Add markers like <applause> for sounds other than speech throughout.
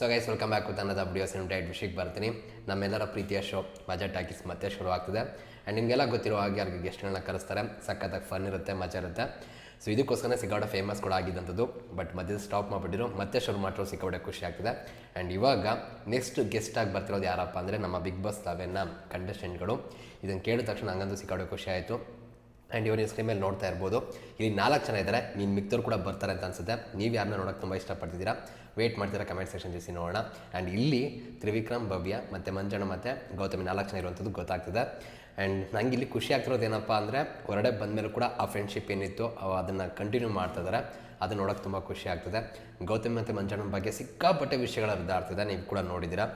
So guys welcome back with ಅನ್ನದ ನಿಮ್ಮ ಡೈಟ್ ವಿಷಯಕ್ಕೆ ಬರ್ತೀನಿ. ನಮ್ಮೆಲ್ಲರ ಪ್ರೀತಿಯ ಶೋ ಮಜಾ ಟಾಕೀಸ್ ಮತ್ತೆ ಶುರು ಆಗ್ತಿದೆ. ಆ್ಯಂಡ್ ನಿಮಗೆಲ್ಲ ಗೊತ್ತಿರೋ ಹಾಗೆ ಯಾರಿಗೆ ಗೆಸ್ಟ್ಗಳನ್ನ ಕರೆಸ್ತಾರೆ, ಸಖತ್ತಾಗಿ ಫನ್ ಇರುತ್ತೆ, ಮಜಾ ಇರುತ್ತೆ. ಸೊ ಇದಕ್ಕೋಸ್ಕರ ಸಿಕ್ಕಾಡ ಫೇಮಸ್ ಕೂಡ ಆಗಿದ್ದಂಥದ್ದು. ಬಟ್ ಮಧ್ಯದ ಸ್ಟಾಪ್ ಮಾಡಿಬಿಟ್ಟಿರು ಮತ್ತೆ ಶುರು ಮಾಡಿರೋ ಸಿಕ್ಕೋಡೆ ಖುಷಿ ಆಗ್ತಿದೆ. ಆ್ಯಂಡ್ ಇವಾಗ ನೆಕ್ಸ್ಟ್ ಗೆಸ್ಟಾಗಿ ಬರ್ತಿರೋದು ಯಾರಪ್ಪ ಅಂದರೆ ನಮ್ಮ ಬಿಗ್ ಬಾಸ್ ಲವೆನ್ನ ಕಂಟೆಸ್ಟೆಂಟ್ಗಳು ಇದನ್ನು ಕೇಳಿದ ತಕ್ಷಣ ಹಂಗಂದು ಸಿಕ್ಕಾಪಟ್ಟೆ ಖುಷಿ ಆಯಿತು. ಆ್ಯಂಡ್ ಇವನ್ ಸ್ಕ್ರೀನ್ ಮೇಲೆ ನೋಡ್ತಾ ಇರ್ಬೋದು. ಇಲ್ಲಿ ನಾಲ್ಕು ಜನ ಇದ್ದಾರೆ. ನೀನು ಮಿಕ್ತರು ಕೂಡ ಬರ್ತಾರೆ ಅಂತ ಅನ್ಸುತ್ತೆ. ನೀವು ಯಾರನ್ನ ನೋಡೋಕೆ ತುಂಬ ಇಷ್ಟಪಡ್ತಿದ್ದೀರಾ? ವೇಟ್ ಮಾಡ್ತೀರಾ ಕಮೆಂಟ್ ಸೆಕ್ಷನ್ ತಿಳಿಸಿ ನೋಡೋಣ. ಆ್ಯಂಡ್ ಇಲ್ಲಿ ತ್ರಿವಿಕ್ರಮ್, ಭವ್ಯ ಮತ್ತು ಮಂಜಣ್ಣ ಮತ್ತು ಗೌತಮಿ ನಾಲ್ಕು ಜನ ಇರುವಂಥದ್ದು ಗೊತ್ತಾಗ್ತದೆ. ಆ್ಯಂಡ್ ನಂಗೆ ಇಲ್ಲಿ ಖುಷಿ ಆಗ್ತಿರೋದು ಏನಪ್ಪ ಅಂದರೆ ಹೊರಗಡೆ ಬಂದಮೇಲೆ ಕೂಡ ಆ ಫ್ರೆಂಡ್ಶಿಪ್ ಏನಿತ್ತು ಅದನ್ನು ಕಂಟಿನ್ಯೂ ಮಾಡ್ತಾ ಇದ್ದಾರೆ ಅದು ನೋಡೋಕೆ ತುಂಬ ಖುಷಿ ಆಗ್ತದೆ. ಗೌತಮಿ ಮತ್ತು ಮಂಜಣ್ಣ ಬಗ್ಗೆ ಸಿಕ್ಕಾಪಟ್ಟೆ ವಿಷಯಗಳು ಆಗ್ತದೆ ನೀವು ಕೂಡ ನೋಡಿದ್ದೀರಾ.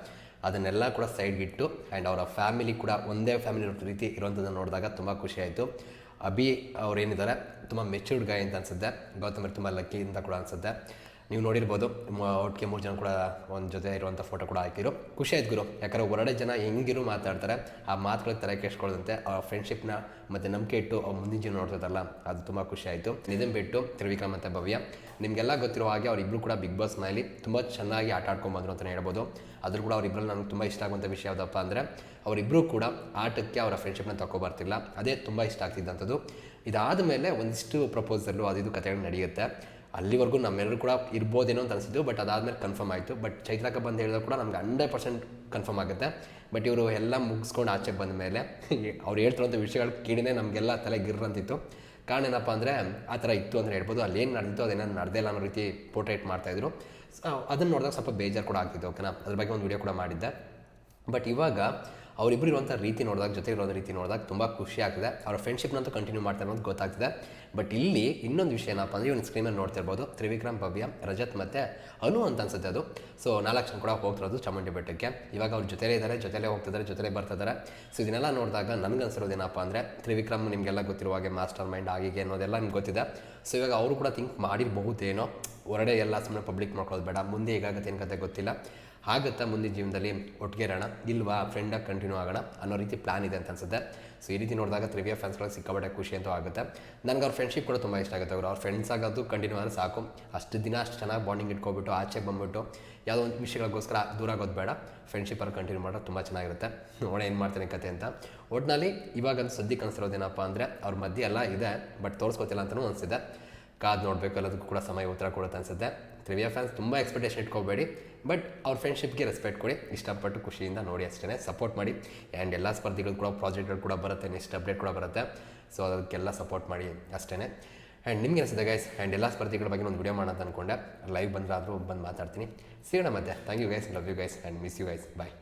ಅದನ್ನೆಲ್ಲ ಕೂಡ ಸೈಡ್ಗಿಟ್ಟು ಆ್ಯಂಡ್ ಅವರ ಫ್ಯಾಮಿಲಿ ಕೂಡ ಒಂದೇ ಫ್ಯಾಮಿಲಿ ರೀತಿ ಇರುವಂಥದ್ದನ್ನು ನೋಡಿದಾಗ ತುಂಬ ಖುಷಿ ಆಯಿತು. ಅಭಿ ಅವ್ರು ಏನಿದ್ದಾರೆ ತುಂಬ ಮೆಚೂರ್ಡ್ ಗಾಯ ಅಂತ ಅನ್ಸುತ್ತೆ. ಗೌತಮ್ ತುಂಬ ಲಕ್ಕಿ ಅಂತ ಕೂಡ ಅನ್ಸುತ್ತೆ. ನೀವು ನೋಡಿರ್ಬೋದು ಒಟ್ಟಿಗೆ ಮೂರು ಜನ ಕೂಡ ಒಂದು ಜೊತೆ ಇರುವಂಥ ಫೋಟೋ ಕೂಡ ಹಾಕಿರು ಖುಷಿ ಆಯ್ತು ಗುರು. ಯಾಕಂದ್ರೆ ಹೊರಡೆ ಜನ ಹೆಂಗಿರು ಮಾತಾಡ್ತಾರೆ, ಆ ಮಾತುಗಳಿಗೆ ತಲೆ ಕೆಡ್ಸ್ಕೊಳ್ಳದಂತೆ ಆ ಫ್ರೆಂಡ್ಶಿಪ್ನ ಮತ್ತು ನಂಬಿಕೆ ಇಟ್ಟು ಅವ್ರು ಮುಂದಿನ ಜೀವನ ನೋಡ್ತಿದ್ದಾರಲ್ಲ ಅದು ತುಂಬ ಖುಷಿ ಆಯಿತು. ಇದನ್ನು ಬಿಟ್ಟು ತ್ರಿವಿಕ್ರಮ್ ಮತ್ತು ಭವ್ಯ. ನಿಮಗೆಲ್ಲ ಗೊತ್ತಿರೋ ಹಾಗೆ ಅವರಿಬ್ಬರು ಕೂಡ ಬಿಗ್ ಬಾಸ್ ಮನೇಲಿ ತುಂಬ ಚೆನ್ನಾಗಿ ಆಟ ಆಡ್ಕೊಂಬಂದ್ರು ಅಂತಲೇ ಹೇಳ್ಬೋದು. ಅದ್ರ ಕೂಡ ಅವರಿಬ್ಬರಲ್ಲಿ ನನಗೆ ತುಂಬ ಇಷ್ಟ ಆಗುವಂಥ ವಿಷಯ ಯಾವುದಪ್ಪ ಅಂದರೆ ಅವರಿಬ್ಬರು ಕೂಡ ಆಟಕ್ಕೆ ಅವರ ಫ್ರೆಂಡ್ಶಿಪ್ನ ತಗೊಬರ್ತಿಲ್ಲ ಅದೇ ತುಂಬ ಇಷ್ಟ ಆಗ್ತಿದ್ದಂಥದ್ದು ಇದಾದ ಮೇಲೆ ಒಂದಿಷ್ಟು ಪ್ರಪೋಸಲ್ಲು ಅದು ಕಥೆಗಳು ನಡೆಯುತ್ತೆ. ಅಲ್ಲಿವರೆಗೂ ನಮ್ಮೆಲ್ಲರೂ ಕೂಡ ಇರ್ಬೋದೇನೋ ಅಂತ ಅನಿಸಿದ್ದು ಬಟ್ ಅದಾದಮೇಲೆ ಕನ್ಫರ್ಮ್ ಆಯಿತು. ಬಟ್ ಚೈತ್ರಕ್ಕೆ ಬಂದು ಹೇಳಿದ್ರು ಕೂಡ ನಮ್ಗೆ ಹಂಡ್ರೆಡ್ ಪರ್ಸೆಂಟ್ ಕನ್ಫರ್ಮ್ ಆಗುತ್ತೆ. ಬಟ್ ಇವರು ಎಲ್ಲ ಮುಗಿಸ್ಕೊಂಡು ಆಚೆ ಬಂದ ಮೇಲೆ <laughs> ಅವ್ರು ಹೇಳ್ತಿರೋಂಥ ವಿಷಯಗಳು ಕೇಳಿನೇ ನಮಗೆಲ್ಲ ತಲೆ ಗಿರ್ರಂತಿತ್ತು. ಕಾರಣ ಏನಪ್ಪ ಅಂದರೆ ಆ ಥರ ಇತ್ತು ಅಂತ ಹೇಳ್ಬೋದು. ಅಲ್ಲಿ ಏನು ನಡೆದಿತ್ತು ಅದೇನೋ ನಡೆದೇ ಇಲ್ಲ ಅನ್ನೋ ರೀತಿ ಪೋರ್ಟ್ರೇಟ್ ಮಾಡ್ತಾಯಿದ್ರು ಅದನ್ನು ನೋಡಿದಾಗ ಸ್ವಲ್ಪ ಬೇಜಾರು ಕೂಡ ಆಗ್ತಿತ್ತು ಓಕೆನಾ ಅದ್ರ ಬಗ್ಗೆ ಒಂದು ವಿಡಿಯೋ ಕೂಡ ಮಾಡಿದ್ದೆ. ಬಟ್ ಇವಾಗ ಅವರಿಬ್ಬರು ಇರುವಂಥ ರೀತಿ ನೋಡಿದಾಗ ಜೊತೆ ಇರೋದ ರೀತಿ ನೋಡಿದಾಗ ತುಂಬ ಖುಷಿ ಆಗ್ತದೆ. ಅವರ ಫ್ರೆಂಡ್ಶಿಪ್ನಂತೂ ಕಂಟಿನ್ಯೂ ಮಾಡ್ತಾರೆ ಅನ್ನೋದು ಗೊತ್ತಾಗ್ತದೆ. ಬಟ್ ಇಲ್ಲಿ ಇನ್ನೊಂದು ವಿಷಯ ಏನಪ್ಪ ಅಂದರೆ ಇವನು ಸ್ಕ್ರೀನಲ್ಲಿ ನೋಡ್ತಿರ್ಬೋದು, ತ್ರಿವಿಕ್ರಮ್, ಭವ್ಯ, ರಜತ್ ಮತ್ತು ಅನು ಅಂತ ಅನ್ಸುತ್ತೆ ಅದು. ಸೊ ನಾಲ್ಕು ಜನ ಕೂಡ ಹೋಗ್ತಿರೋದು ಚಾಮುಂಡಿ ಬೆಟ್ಟಕ್ಕೆ. ಇವಾಗ ಅವ್ರ ಜೊತೆಲೇ ಇದ್ದಾರೆ ಜೊತೆಲೇ ಹೋಗ್ತಿದ್ದಾರೆ ಜೊತೆಲೇ ಬರ್ತಿದ್ದಾರೆ ಸೊ ಇದನ್ನೆಲ್ಲ ನೋಡಿದಾಗ ನನಗನ್ಸಿರೋದು ಏನಪ್ಪ ಅಂದರೆ ತ್ರಿವಿಕ್ರಮ್ ನಿಮಗೆಲ್ಲ ಗೊತ್ತಿರುವ ಹಾಗೆ ಮಾಸ್ಟರ್ ಮೈಂಡ್ ಆಗಿಗೆ ಅನ್ನೋದೆಲ್ಲ ನಿಮ್ಗೆ ಗೊತ್ತಿದೆ. ಸೊ ಇವಾಗ ಅವರು ಕೂಡ ಥಿಂಕ್ ಮಾಡಿರಬಹುದೇನೋ. ಹೊರಡೆ ಎಲ್ಲ ಸುಮ್ಮನೆ ಪಬ್ಲಿಕ್ ಮಾಡ್ಕೊಳ್ಳೋದು ಬೇಡ. ಮುಂದೆ ಹೇಗಾಗುತ್ತೆ ಕತೆ ಗೊತ್ತಿಲ್ಲ. ಆಗುತ್ತಾ ಮುಂದಿನ ಜೀವನದಲ್ಲಿ ಒಟ್ಟಿಗೆ ಇರೋಣ, ಇಲ್ವಾ ಫ್ರೆಂಡಾಗಿ ಕಂಟಿನ್ಯೂ ಆಗೋಣ ಅನ್ನೋ ರೀತಿ ಪ್ಲಾನ್ ಇದೆ ಅಂತ ಅನ್ಸುತ್ತೆ. ಸೊ ಈ ರೀತಿ ನೋಡಿದಾಗ ತ್ರಿವಿಯ ಫ್ರೆಂಡ್ಸ್ಗಳಿಗೆ ಸಿಕ್ಕಾಪಟ್ಟೆ ಖುಷಿ ಅಂತೂ ಆಗುತ್ತೆ. ನನಗೆ ಅವ್ರ ಫ್ರೆಂಡ್ಶಿಪ್ ಕೂಡ ತುಂಬ ಇಷ್ಟ ಆಗುತ್ತೆ ಅವರು. ಅವ್ರ ಫ್ರೆಂಡ್ಸ್ ಆಗೋದು ಕಂಟಿನ್ಯೂ ಆದರೆ ಸಾಕು. ಅಷ್ಟು ದಿನ ಅಷ್ಟು ಚೆನ್ನಾಗಿ ಬಾಂಡಿಂಗ್ ಇಟ್ಕೊಬಿಟ್ಟು, ಆಚೆಗೆ ಬಂದ್ಬಿಟ್ಟು ಯಾವುದೋ ಒಂದು ವಿಷಯಗಳಿಗೋಸ್ಕರ ದೂರ ಆಗೋದು ಬೇಡ. ಫ್ರೆಂಡ್ಶಿಪ್ಪಲ್ಲಿ ಕಂಟಿನ್ಯೂ ಮಾಡೋದು ತುಂಬ ಚೆನ್ನಾಗಿರುತ್ತೆ. ನೋಡೋಣ ಏನು ಮಾಡ್ತಾನೆ ಕತೆ ಅಂತ. ಒಟ್ಟಿನಲ್ಲಿ ಇವಾಗ ಸದ್ಯಕ್ಕೆ ಅನಿಸಿರೋದೇನಪ್ಪ ಅಂದರೆ ಅವ್ರ ಮಧ್ಯೆ ಎಲ್ಲ ಇದೆ ಬಟ್ ತೋರಿಸ್ಕೊತಿಲ್ಲ ಅಂತಲೂ ಅನಿಸಿದೆ. ಕಾದು ನೋಡಬೇಕು ಎಲ್ಲದಕ್ಕೂ ಕೂಡ ಸಮಯ ಉತ್ತರ ಕೊಡುತ್ತೆ ಅನ್ಸುತ್ತೆ. ತ್ರಿವಿಯ ಫ್ಯಾನ್ಸ್ ತುಂಬ ಎಕ್ಸ್ಪೆಕ್ಟೇಷನ್ ಇಟ್ಕೋಬೇಡಿ ಬಟ್ ಅವ್ರ ಫ್ರೆಂಡ್ಶಿಪ್ಗೆ ರೆಸ್ಪೆಕ್ಟ್ ಕೊಡಿ. ಇಷ್ಟಪಟ್ಟು ಖುಷಿಯಿಂದ ನೋಡಿ ಅಷ್ಟೇ ಸಪೋರ್ಟ್ ಮಾಡಿ. ಆ್ಯಂಡ್ ಎಲ್ಲ ಸ್ಪರ್ಧಿಗಳು ಕೂಡ ಪ್ರಾಜೆಕ್ಟ್ಗಳು ಕೂಡ ಬರುತ್ತೆ. ನೆಕ್ಸ್ಟ್ ಅಪ್ಡೇಟ್ ಕೂಡ ಬರುತ್ತೆ. ಸೊ ಅದಕ್ಕೆಲ್ಲ ಸಪೋರ್ಟ್ ಮಾಡಿ ಅಷ್ಟೇ ಆ್ಯಂಡ್ ನಿಮ್ಗೆ ಅನಿಸುತ್ತೆ ಗೈಸ್ ಆ್ಯಂಡ್ ಎಲ್ಲ ಸ್ಪರ್ಧಿಗಳ ಬಗ್ಗೆ ಒಂದು ವಿಡಿಯೋ ಮಾಡೋಣ ಅಂತ ಅಂದ್ಕೊಂಡೆ ಲೈವ್ ಬಂದರೆ ಆದರೂ ಬಂದು ಮಾತಾಡ್ತೀನಿ ಸಿಗೋಣ ಮತ್ತೆ. Thank you guys love you guys and miss you guys bye